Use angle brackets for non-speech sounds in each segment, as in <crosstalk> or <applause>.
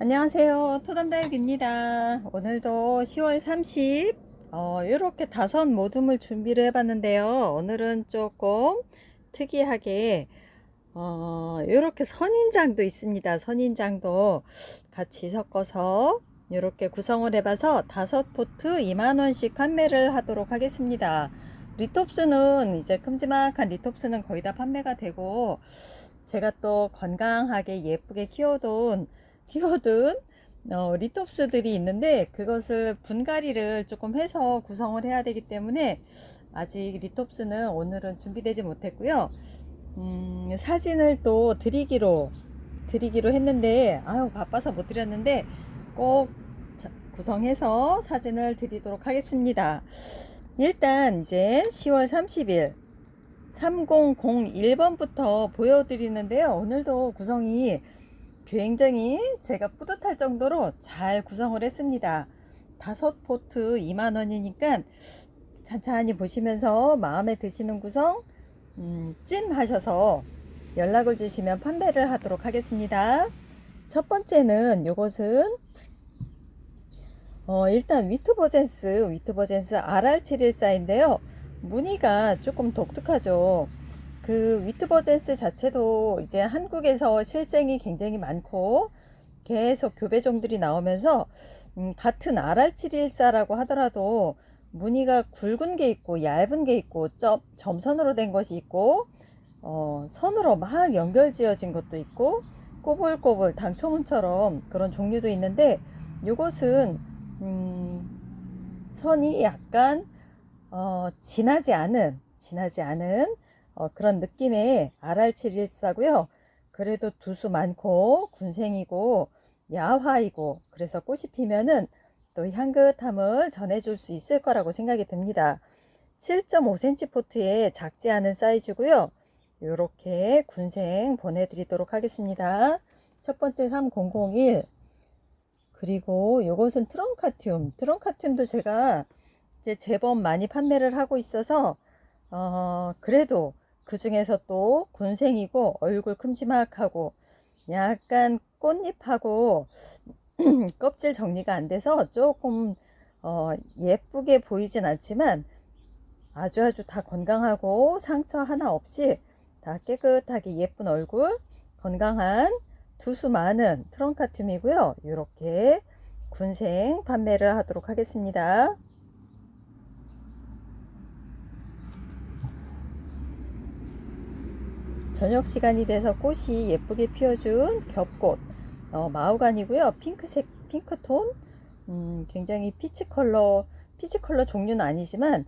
안녕하세요. 토담다육입니다. 오늘도 10월 30, 어, 이렇게 다섯 모둠을 준비를 해봤는데요. 오늘은 조금 특이하게, 어, 이렇게 선인장도 있습니다. 선인장도 같이 섞어서 이렇게 구성을 해봐서 다섯 포트 2만원씩 판매를 하도록 하겠습니다. 리톱스는 이제 큼지막한 리톱스는 거의 다 판매가 되고, 제가 또 건강하게 예쁘게 키워둔 키워둔 어, 리톱스들이 있는데 그것을 분갈이를 조금 해서 구성을 해야 되기 때문에 아직 리톱스는 오늘은 준비되지 못했고요. 음, 사진을 또 드리기로 드리기로 했는데 아유 바빠서 못 드렸는데 꼭 자- 구성해서 사진을 드리도록 하겠습니다. 일단 이제 10월 30일 3001번부터 보여드리는데요. 오늘도 구성이 굉장히 제가 뿌듯할 정도로 잘 구성을 했습니다. 다섯 포트 2만원이니까 찬찬히 보시면서 마음에 드시는 구성 음, 찜 하셔서 연락을 주시면 판매를 하도록 하겠습니다. 첫 번째는 요것은 어, 일단 위트버젠스 위트버젠스 RR714인데요. 무늬가 조금 독특하죠. 그 위트버젠스 자체도 이제 한국에서 실생이 굉장히 많고 계속 교배종들이 나오면서 음, 같은 RR714라고 하더라도 무늬가 굵은 게 있고 얇은 게 있고 점, 점선으로 된 것이 있고 어, 선으로 막 연결 지어진 것도 있고 꼬불꼬불 당초문처럼 그런 종류도 있는데 요것은 음, 선이 약간 어, 진하지 않은 진하지 않은 어, 그런 느낌의 RR714고요. 그래도 두수 많고 군생이고 야화이고 그래서 꽃이 피면은 또 향긋함을 전해줄 수 있을 거라고 생각이 듭니다. 7.5cm 포트에 작지 않은 사이즈고요. 이렇게 군생 보내드리도록 하겠습니다. 첫 번째 3001 그리고 이것은 트렁카튬 트렁카튬도 제가 이제 제법 많이 판매를 하고 있어서 어, 그래도 그 중에서 또 군생이고 얼굴 큼지막하고 약간 꽃잎하고 <clears throat> 껍질 정리가 안 돼서 조금 어, 예쁘게 보이진 않지만 아주 아주 다 건강하고 상처 하나 없이 다 깨끗하게 예쁜 얼굴 건강한 두수 많은 트렁카튬이고요. 이렇게 군생 판매를 하도록 하겠습니다. 저녁 시간이 돼서 꽃이 예쁘게 피어준 겹꽃. 어, 마우간이고요. 핑크색 핑크톤. 음, 굉장히 피치 컬러 피치 컬러 종류는 아니지만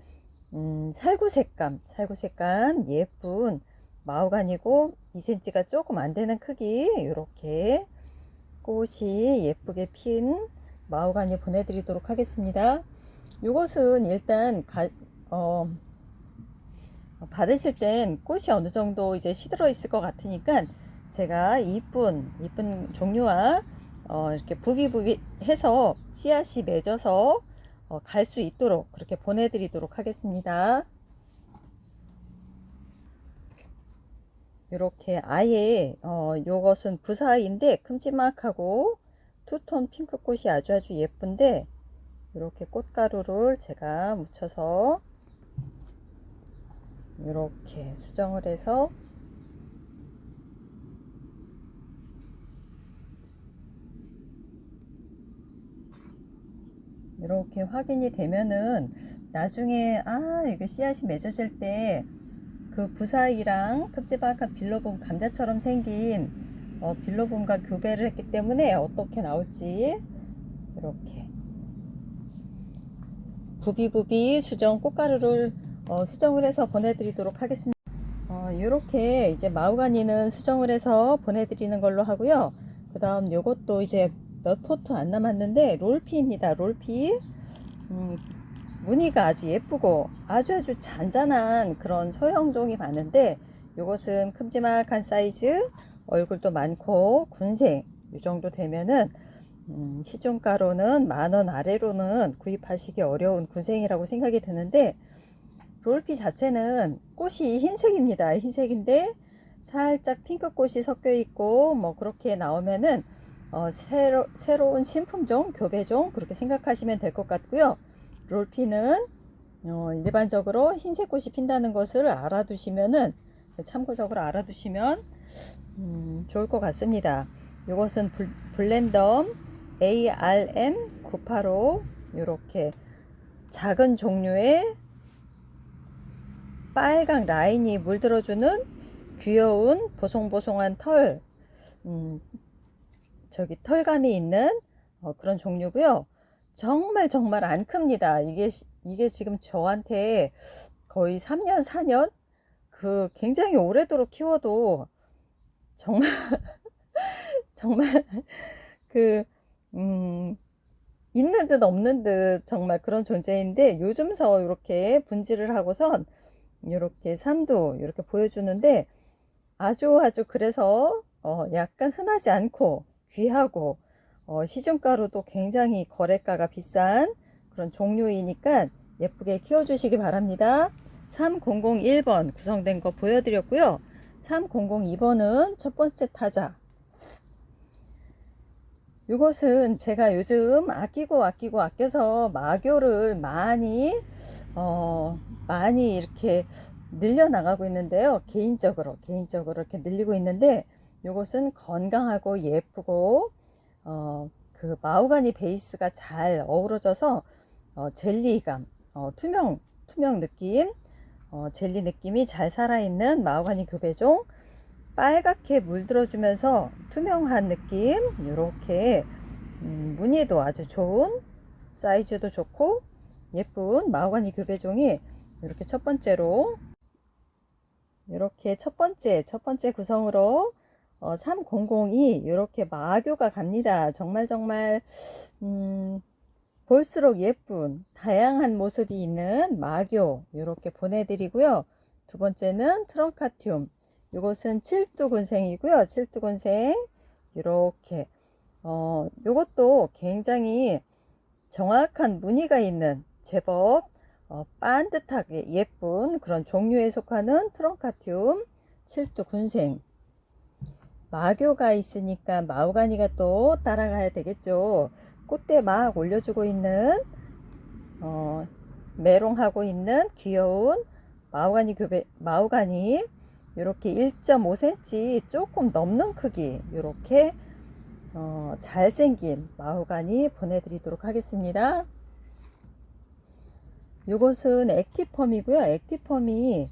음, 살구 색감 살구 색감 예쁜 마우간이고 2cm가 조금 안 되는 크기 이렇게 꽃이 예쁘게 핀 마우간이 보내드리도록 하겠습니다. 이것은 일단 가, 어, 받으실 땐 꽃이 어느 정도 이제 시들어 있을 것 같으니까 제가 이쁜 이쁜 종류와 어, 이렇게 부비부비 해서 씨앗이 맺어서 어, 갈 수 있도록 그렇게 보내드리도록 하겠습니다. 이렇게 아예 어, 요것은 부사인데 큼지막하고 투톤 핑크꽃이 아주 아주 예쁜데 이렇게 꽃가루를 제가 묻혀서 이렇게 수정을 해서 이렇게 확인이 되면은 나중에 아 이게 씨앗이 맺어질 때 그 부사이랑 큼지막한 빌로본 감자처럼 생긴 어, 빌로본과 교배를 했기 때문에 어떻게 나올지 이렇게. 부비부비 수정 꽃가루를 어, 수정을 해서 보내드리도록 하겠습니다. 어, 이렇게 이제 마우가니는 수정을 해서 보내드리는 걸로 하고요. 그 다음 요것도 이제 몇 포트 안 남았는데 롤피입니다. 롤피. 음, 무늬가 아주 예쁘고 아주 아주 잔잔한 그런 소형종이 많은데 요것은 큼지막한 사이즈 얼굴도 많고 군생 이 정도 되면은 음, 시중가로는 만 원 아래로는 구입하시기 어려운 군생이라고 생각이 드는데 롤피 자체는 꽃이 흰색입니다. 흰색인데 살짝 핑크꽃이 섞여 있고 뭐 그렇게 나오면은 어, 새로, 새로운 신품종, 교배종 그렇게 생각하시면 될 것 같고요. 롤피는 어, 일반적으로 흰색 꽃이 핀다는 것을 알아두시면은 참고적으로 알아두시면 음, 좋을 것 같습니다. 이것은 블, 블렌덤 ARM 985 이렇게 작은 종류의 빨강 라인이 물들어주는 귀여운 보송보송한 털, 음, 저기 털감이 있는 어, 그런 종류고요. 정말 정말 안 큽니다. 이게 이게 지금 저한테 거의 3년 4년 그 굉장히 오래도록 키워도 정말 <laughs> 정말 그 음, 있는 듯 없는 듯 정말 그런 존재인데 요즘서 이렇게 분질을 하고선 이렇게 삼두 이렇게 보여주는데 아주 아주 그래서 어 약간 흔하지 않고 귀하고 어 시중가로도 굉장히 거래가가 비싼 그런 종류이니까 예쁘게 키워주시기 바랍니다. 3001번 구성된 거 보여드렸고요. 3002번은 첫 번째 타자. 이것은 제가 요즘 아끼고 아끼고 아껴서 마교를 많이 어 많이 이렇게 늘려 나가고 있는데요. 개인적으로 개인적으로 이렇게 늘리고 있는데 이것은 건강하고 예쁘고 어 그 마우가니 베이스가 잘 어우러져서 어 젤리감, 어 투명 투명 느낌, 어 젤리 느낌이 잘 살아있는 마우가니 교배종 빨갛게 물들어주면서 투명한 느낌 이렇게 음, 무늬도 아주 좋은 사이즈도 좋고 예쁜 마호가니 교배종이 이렇게 첫 번째로 이렇게 첫 번째 첫 번째 구성으로 어, 3002 이렇게 마교가 갑니다. 정말 정말 음, 볼수록 예쁜 다양한 모습이 있는 마교 이렇게 보내드리고요. 두 번째는 트렁카튬 이것은 칠두군생이고요. 칠두군생 이렇게 어 요것도 굉장히 정확한 무늬가 있는 제법 어, 반듯하게 예쁜 그런 종류에 속하는 트렁카튬 칠두군생 마교가 있으니까 마우가니가 또 따라가야 되겠죠. 꽃대 막 올려주고 있는 어, 메롱하고 있는 귀여운 마우가니 교배 마우가니 이렇게 1.5cm 조금 넘는 크기 이렇게 어, 잘생긴 마우가니 보내드리도록 하겠습니다. 이것은 액티펌이고요. 액티펌이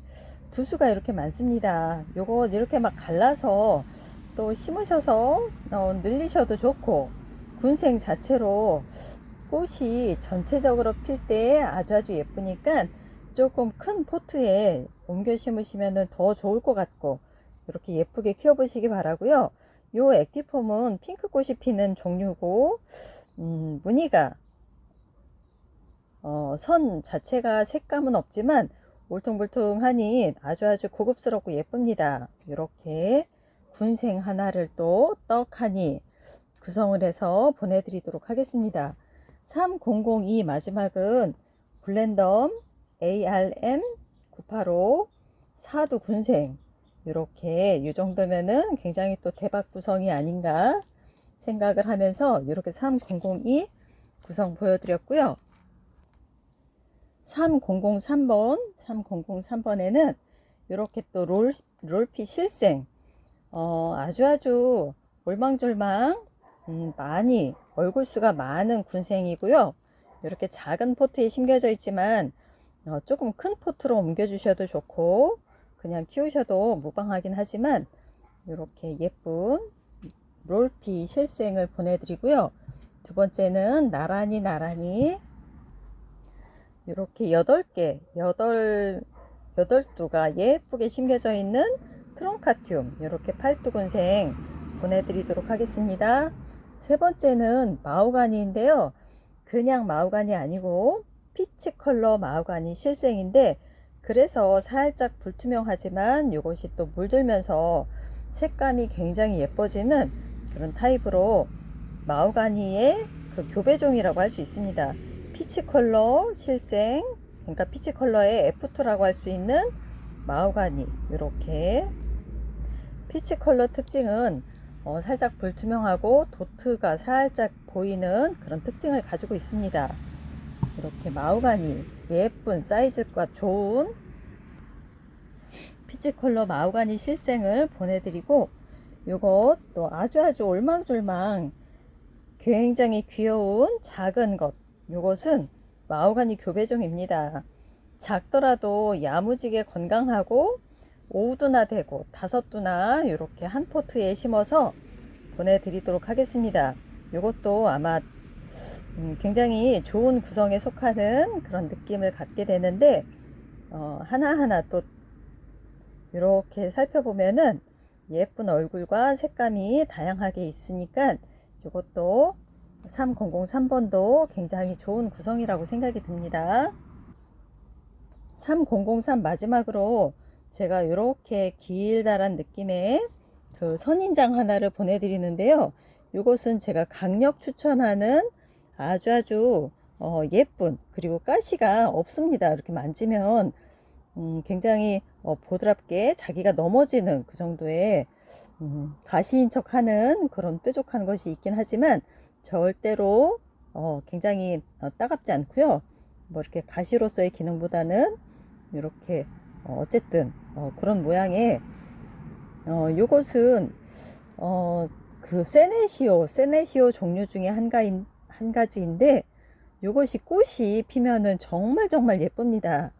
두수가 이렇게 많습니다. 요거 이렇게 막 갈라서 또 심으셔서 어, 늘리셔도 좋고 군생 자체로 꽃이 전체적으로 필 때 아주 아주 예쁘니까 조금 큰 포트에 옮겨 심으시면 더 좋을 것 같고 이렇게 예쁘게 키워보시기 바라고요. 요 액티폼은 핑크꽃이 피는 종류고 음, 무늬가 어, 선 자체가 색감은 없지만 울퉁불퉁하니 아주 아주 고급스럽고 예쁩니다. 이렇게 군생 하나를 또 떡하니 구성을 해서 보내드리도록 하겠습니다. 3002 마지막은 블렌덤 ARM 985 사두 군생 이렇게 이 정도면은 굉장히 또 대박 구성이 아닌가 생각을 하면서 이렇게 3002 구성 보여드렸고요. 3003번 3003번에는 이렇게 또 롤, 롤피 실생 어, 아주 아주 올망졸망 음, 많이 얼굴 수가 많은 군생이고요. 이렇게 작은 포트에 심겨져 있지만 어, 조금 큰 포트로 옮겨 주셔도 좋고 그냥 키우셔도 무방하긴 하지만 이렇게 예쁜 롤피 실생을 보내드리고요. 두 번째는 나란히 나란히 이렇게 8개, 8, 8두가 예쁘게 심겨져 있는 트론카튬 이렇게 팔두근생 보내드리도록 하겠습니다. 세 번째는 마우가니인데요. 그냥 마우가니 아니고 피치 컬러 마우가니 실생인데 그래서 살짝 불투명하지만 이것이 또 물들면서 색감이 굉장히 예뻐지는 그런 타입으로 마우가니의 그 교배종이라고 할 수 있습니다. 피치 컬러 실생 그러니까 피치 컬러의 F2라고 할 수 있는 마우가니 이렇게 피치 컬러 특징은 어, 살짝 불투명하고 도트가 살짝 보이는 그런 특징을 가지고 있습니다. 이렇게 마우가니 예쁜 사이즈가 좋은 피치 컬러 마우가니 실생을 보내드리고 요것도 아주 아주 올망졸망 굉장히 귀여운 작은 것 요것은 마우가니 교배종입니다. 작더라도 야무지게 건강하고 오두나 되고 다섯두나 이렇게 한 포트에 심어서 보내드리도록 하겠습니다. 이것도 아마 음, 굉장히 좋은 구성에 속하는 그런 느낌을 갖게 되는데 어, 하나하나 또 이렇게 살펴보면은 예쁜 얼굴과 색감이 다양하게 있으니까 이것도 3003번도 굉장히 좋은 구성이라고 생각이 듭니다. 3003 마지막으로 제가 이렇게 길다란 느낌의 그 선인장 하나를 보내드리는데요. 이것은 제가 강력 추천하는 아주 아주 어, 예쁜 그리고 가시가 없습니다. 이렇게 만지면 음, 굉장히 어, 보드랍게 자기가 넘어지는 그 정도의 음, 가시인 척하는 그런 뾰족한 것이 있긴 하지만 절대로 어, 굉장히 어, 따갑지 않고요. 뭐 이렇게 가시로서의 기능보다는 이렇게 어, 어쨌든 어, 그런 모양의 어, 요것은 어, 그 세네시오 세네시오 종류 중에 한, 가인, 한 가지인데 요것이 꽃이 피면은 정말 정말 예쁩니다.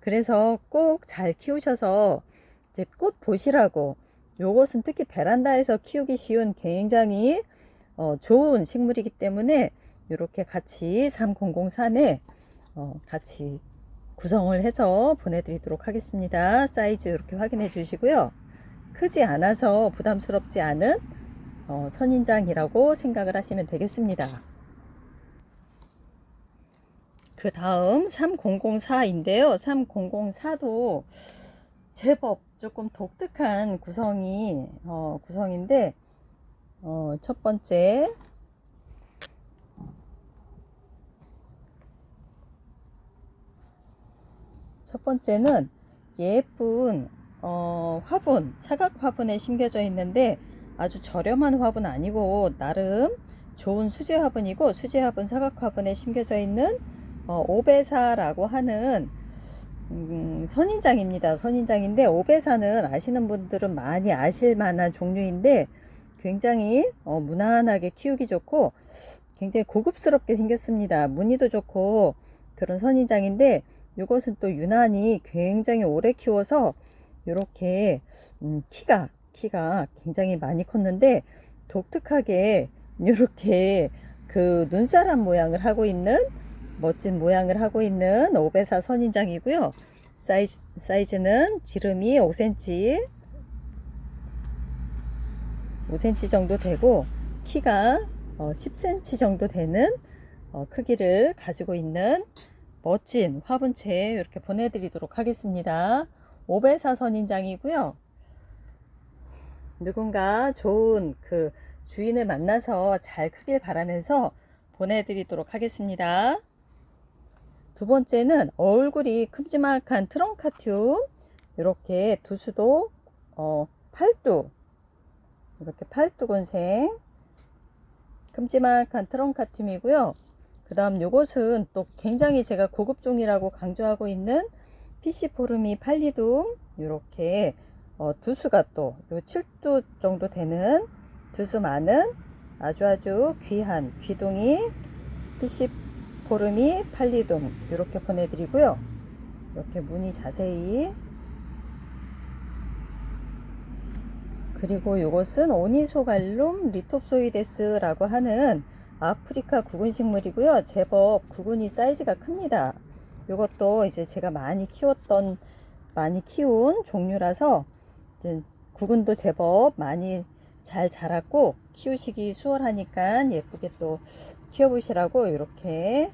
그래서 꼭 잘 키우셔서 이제 꽃 보시라고 요것은 특히 베란다에서 키우기 쉬운 굉장히 어, 좋은 식물이기 때문에 이렇게 같이 3003에 어, 같이 구성을 해서 보내드리도록 하겠습니다. 사이즈 이렇게 확인해 주시고요. 크지 않아서 부담스럽지 않은 어, 선인장이라고 생각을 하시면 되겠습니다. 그 다음 3004인데요. 3004도 제법 조금 독특한 구성이 어, 구성인데 어, 첫 번째 첫 번째는 예쁜 어, 화분 사각 화분에 심겨져 있는데 아주 저렴한 화분 아니고 나름 좋은 수제 화분이고 수제 화분 사각 화분에 심겨져 있는 어, 오베사라고 하는 음, 선인장입니다. 선인장인데 오베사는 아시는 분들은 많이 아실 만한 종류인데 굉장히 어, 무난하게 키우기 좋고 굉장히 고급스럽게 생겼습니다. 무늬도 좋고 그런 선인장인데 이것은 또 유난히 굉장히 오래 키워서 이렇게 음, 키가 키가 굉장히 많이 컸는데 독특하게 이렇게 그 눈사람 모양을 하고 있는 멋진 모양을 하고 있는 오베사 선인장이고요. 사이즈, 사이즈는 지름이 5cm 5cm 정도 되고 키가 어, 10cm 정도 되는 어, 크기를 가지고 있는 멋진 화분채 이렇게 보내드리도록 하겠습니다. 오베사 선인장이고요. 누군가 좋은 그 주인을 만나서 잘 크길 바라면서 보내드리도록 하겠습니다. 두 번째는 얼굴이 큼지막한 트렁카튬 이렇게 두수도 어, 팔두 이렇게 팔두곤생 큼지막한 트렁카튬이고요. 그 다음 요것은 또 굉장히 제가 고급종이라고 강조하고 있는 피시포르미 팔리둠 이렇게 어, 두수가 또 요 7두 정도 되는 두수 많은 아주 아주 귀한 귀동이 피시 포르미 팔리둠 이렇게 보내드리고요. 이렇게 무늬 자세히 그리고 이것은 오니소갈룸 리톱소이데스라고 하는 아프리카 구근 식물이고요. 제법 구근이 사이즈가 큽니다. 이것도 이제 제가 많이 키웠던 많이 키운 종류라서 구근도 제법 많이 잘 자랐고 키우시기 수월하니까 예쁘게 또 키워보시라고 이렇게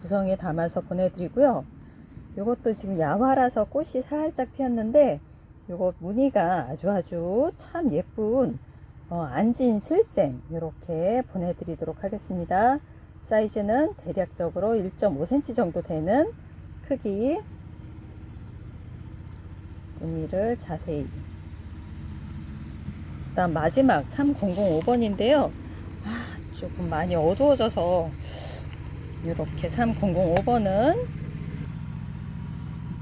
구성에 담아서 보내드리고요. 이것도 지금 야화라서 꽃이 살짝 피었는데 요거 무늬가 아주 아주 참 예쁜 어, 안진 실생 이렇게 보내드리도록 하겠습니다. 사이즈는 대략적으로 1.5cm 정도 되는 크기 무늬를 자세히 그다음 마지막 3005번인데요. 아, 조금 많이 어두워져서 이렇게 3005번은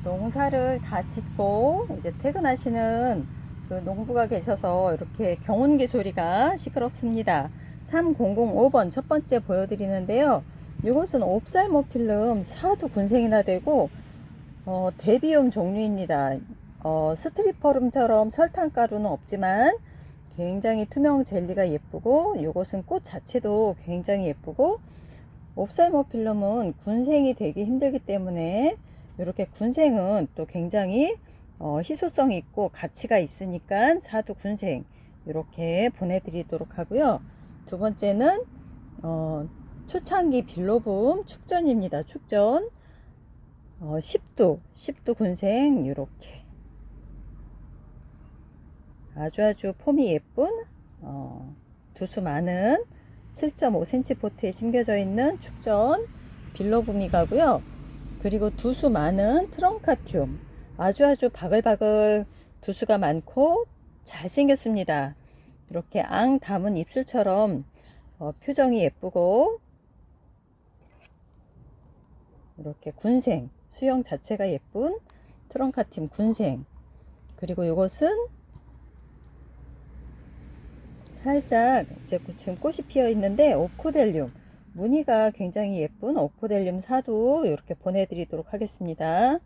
농사를 다 짓고 이제 퇴근하시는 그 농부가 계셔서 이렇게 경운기 소리가 시끄럽습니다. 3005번 첫 번째 보여드리는데요. 이것은 옵살모필름 사두 군생이나 되고 어, 대비움 종류입니다. 어, 스트리퍼룸처럼 설탕가루는 없지만 굉장히 투명 젤리가 예쁘고 이것은 꽃 자체도 굉장히 예쁘고 옵살모필름은 군생이 되기 힘들기 때문에 이렇게 군생은 또 굉장히 어, 희소성이 있고 가치가 있으니까 사두 군생 이렇게 보내드리도록 하고요. 두 번째는 어, 초창기 빌로붐 축전입니다. 축전 어, 10도 10도 군생 이렇게 아주 아주 폼이 예쁜 어, 두수 많은 7.5cm 포트에 심겨져 있는 축전 빌로붐이 가고요. 그리고 두수 많은 트렁카튬 아주 아주 바글바글 두수가 많고 잘생겼습니다. 이렇게 앙 담은 입술처럼 어, 표정이 예쁘고 이렇게 군생 수영 자체가 예쁜 트렁카팀 군생 그리고 이것은 살짝 이제 지금 꽃이 피어 있는데 오코델륨 무늬가 굉장히 예쁜 오코델륨 사두 이렇게 보내드리도록 하겠습니다.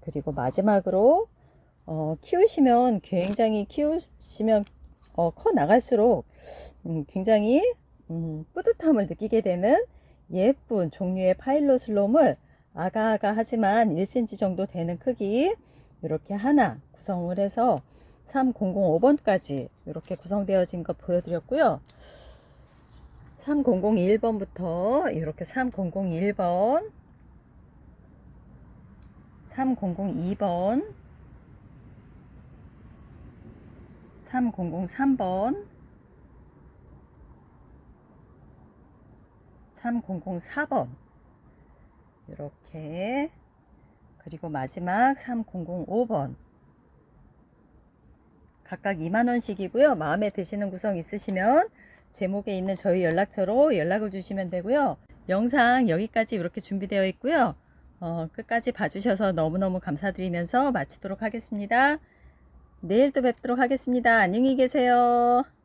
그리고 마지막으로 어, 키우시면 굉장히 키우시면 어, 커 나갈수록 음, 굉장히 음, 뿌듯함을 느끼게 되는 예쁜 종류의 파일로슬롬을 아가아가 하지만 1cm 정도 되는 크기 이렇게 하나 구성을 해서 3005번까지 이렇게 구성되어진 거 보여드렸고요. 3001번부터 이렇게 3001번 3002번 3003번 3004번 이렇게 그리고 마지막 3005번 각각 2만원씩이고요. 마음에 드시는 구성 있으시면 제목에 있는 저희 연락처로 연락을 주시면 되고요. 영상 여기까지 이렇게 준비되어 있고요. 어, 끝까지 봐주셔서 너무너무 감사드리면서 마치도록 하겠습니다. 내일 또 뵙도록 하겠습니다. 안녕히 계세요